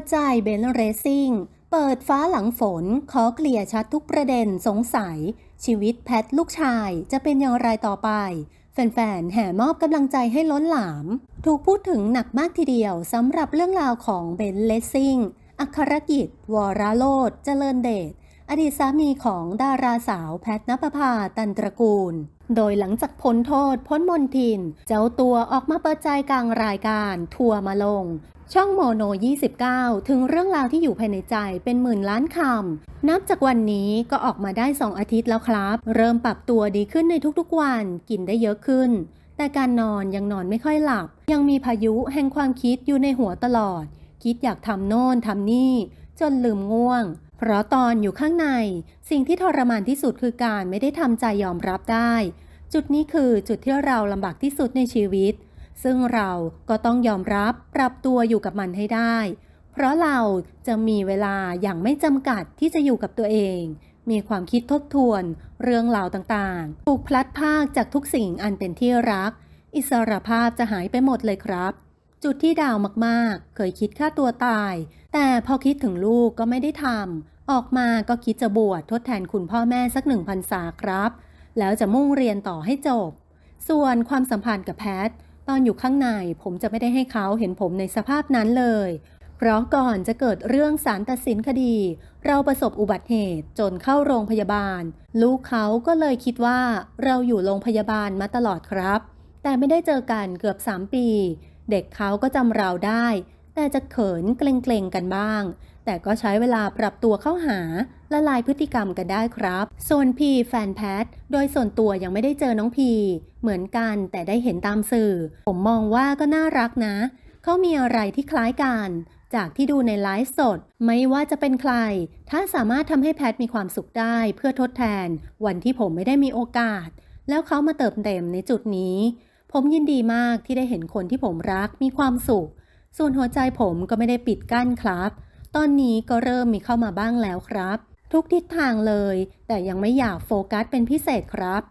ดใจเบนเรซิ่ง เปิดฟ้าหลังฝน ขอเคลียร์ชัดทุกประเด็นสงสัย ชีวิตแพทลูกชายจะเป็นอย่างไรต่อไป แฟนๆ แห่มอบกำลังใจให้ล้นหลาม ถูกพูดถึงหนักมากทีเดียวสำหรับเรื่องราวของเบนเลสซิ่ง อัครกิจ วรโรธเจริญเดช อดีตสามีของดาราสาวแพทนภาตันตระกูล โดยหลังจากพ้นโทษพ้นมนทิน เจ้าตัวออกมาเปิดใจกลางรายการทัวร์มาลง ช่องโมโน 29 ถึงเรื่องราวที่อยู่ภายในใจเป็นหมื่นล้านคำ นับจากวันนี้ก็ออกมาได้ 2 อาทิตย์แล้วครับ เริ่มปรับตัวดีขึ้นในทุกๆวัน กินได้เยอะขึ้น แต่การนอนยังนอนไม่ค่อยหลับ ยังมีพายุแห่งความคิดอยู่ในหัวตลอด คิดอยากทำโน่นทำนี่ จนลืมง่วง เพราะตอนอยู่ข้างในสิ่งที่ทรมานที่สุดคือการไม่ได้ทำใจยอมรับได้ จุดนี้คือจุดที่เราลำบากที่สุดในชีวิต ซึ่งเราก็ต้องยอมรับปรับตัวอยู่กับมันให้ได้ เพราะเราจะมีเวลาอย่างไม่จำกัดที่จะอยู่กับตัวเอง มีความคิดทบทวน เรื่องราวต่างๆ ถูกพลัดพากจากทุกสิ่งอันเป็นที่รัก อิสรภาพจะหายไปหมดเลยครับจุดที่ดาวมากๆ เคยคิดฆ่าตัวตาย แต่พอคิดถึงลูกก็ไม่ได้ทำ ออกมาก็คิดจะบวชทดแทนคุณพ่อแม่สักหนึ่งพรรษาครับ แล้วจะมุ่งเรียนต่อให้จบ ส่วนความสัมพันธ์กับแพทตอนอยู่ข้างในผมจะไม่ได้ให้เขาเห็นผมในสภาพนั้นเลย เพราะก่อนจะเกิดเรื่องสารตัดสินคดี เราประสบอุบัติเหตุจนเข้าโรงพยาบาล ลูกเขาก็เลยคิดว่าเราอยู่โรงพยาบาลมาตลอดครับ แต่ไม่ได้เจอกันเกือบ 3 ปี เด็กเขาก็จำเราได้ แต่จะเขินเกรงๆกันบ้าง แต่ก็ใช้เวลาปรับตัวเข้าหาละลายพฤติกรรมกันได้ครับส่วนพีแฟนแพท โดยส่วนตัวยังไม่ได้เจอน้องพีเหมือนกันแต่ได้เห็นตามสื่อ ผมมองว่าก็น่ารักนะ เขามีอะไรที่คล้ายกัน จากที่ดูในไลฟ์สด ไม่ว่าจะเป็นใคร ถ้าสามารถทำให้แพทมีความสุขได้เพื่อทดแทน วันที่ผมไม่ได้มีโอกาส แล้วเขามาเติมเต็มในจุดนี้ ผมยินดีมากที่ได้เห็นคนที่ผมรักมีความสุข ส่วนหัวใจผมก็ไม่ได้ปิดกั้นครับ ตอนนี้ก็เริ่มมีเข้ามาบ้างแล้วครับ ทุกทิศทางเลย แต่ยังไม่อยากโฟกัสเป็นพิเศษครับ